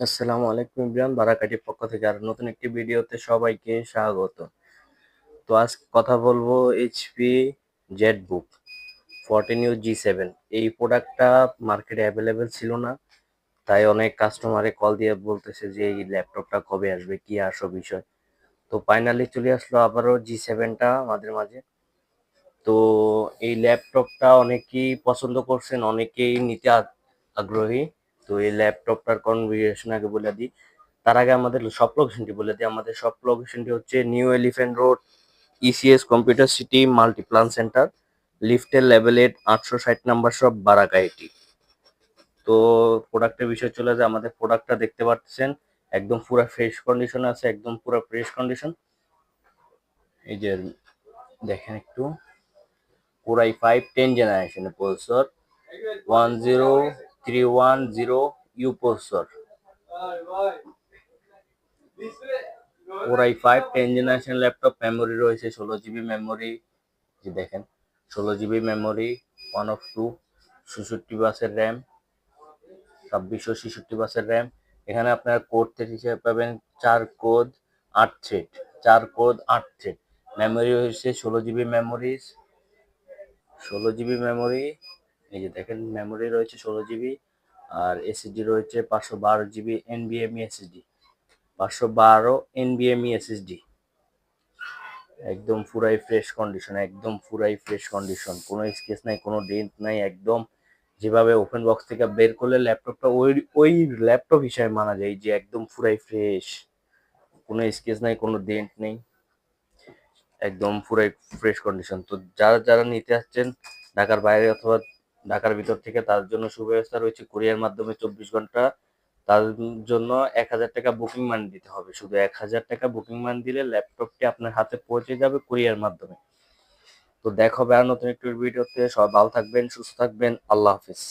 আসসালামু আলাইকুম ইব্রাহিম বারাকাটির পক্ষ থেকে আর নতুন একটি ভিডিওতে সবাইকে স্বাগত। তো আজ কথা বলব HP Z book fourteen U G seven এই প্রোডাক্টটা মার্কেটে অ্যাভেলেবেল ছিল না, তাই অনেক কাস্টমারে কল দিয়ে বলতেছে যে এই ল্যাপটপটা কবে আসবে, কি আসো বিষয়। তো ফাইনালি চলে আসলো আবারও জি সেভেনটা আমাদের মাঝে। তো এই ল্যাপটপটা অনেকেই পছন্দ করছেন, অনেকেই নিতে আগ্রহী। তো এই ল্যাপটপটার কনফিগারেশন আগে বলে দিই। তার আগে আমাদের সব লোকেশনটি বলে দিই। আমাদের সব লোকেশনটি হচ্ছে new elephant road ECS computer city multiplan center লিফটের লেভেল এইট আটশো ষাট নাম্বার সব বারাকাইটি তো প্রোডাক্টের বিষয় চলে যায়। আমাদের প্রোডাক্টটা দেখতে পাচ্ছেন, একদম পুরো ফ্রেশ কন্ডিশন আছে, একদম পুরো ফ্রেশ কন্ডিশন এই যে দেখেন একটু। কোরাই ফাইভ টেন জেনারেশনের processor one zero three one zero U processor core i five ten generation laptop memory রয়েছে, ষোলো জিবি মেমোরি দেখেন, ষোলো GB memory one of two ষষট্টি বাসের র্যাম ছাব্বিশশো ছেষট্টি বাসের র্যাম এখানে আপনার কোড হিসেবে পাবেন, চার কোড আট থ্রেড চার কোড আট থ্রেড মেমোরি হয়েছে ষোলো GB memory GB GB memory এই যে দেখেন মেমোরি রয়েছে ষোলো জিবি আর এসএসডি রয়েছে পাঁচশো বারো জিবি এনবিএমই এসএসডি পাঁচশো বারো এনবিএমই এসএসডি একদম পুরাই ফ্রেশ কন্ডিশন একদম পুরাই ফ্রেশ কন্ডিশন কোনো স্কেচ নাই, কোনো ডেন্ট নাই, একদম যেভাবে ওপেন বক্স থেকে বের করলে ল্যাপটপটা ওই ওই ল্যাপটপ হিসাবে মানা যায় যে একদম পুরাই ফ্রেশ কোনো স্কেচ নাই, কোনো ডেন্ট নেই। একদম পুরাই ফ্রেশ কন্ডিশন তো যারা যারা নিতে আসছেন ঢাকার বাইরে অথবা ঢাকার ভিতর থেকে তার জন্য সুব্যবস্থা রয়েছে কুরিয়ার মাধ্যমে চব্বিশ ঘণ্টা। তার জন্য এক হাজার টাকা বুকিং মানি দিতে হবে। শুধু এক হাজার টাকা বুকিং মানি দিলে ল্যাপটপটি আপনার হাতে পৌঁছে যাবে কুরিয়ার মাধ্যমে। তো দেখো আর নতুন একটি ভিডিওতে সব ভালো থাকবেন, সুস্থ থাকবেন। আল্লাহ হাফিজ।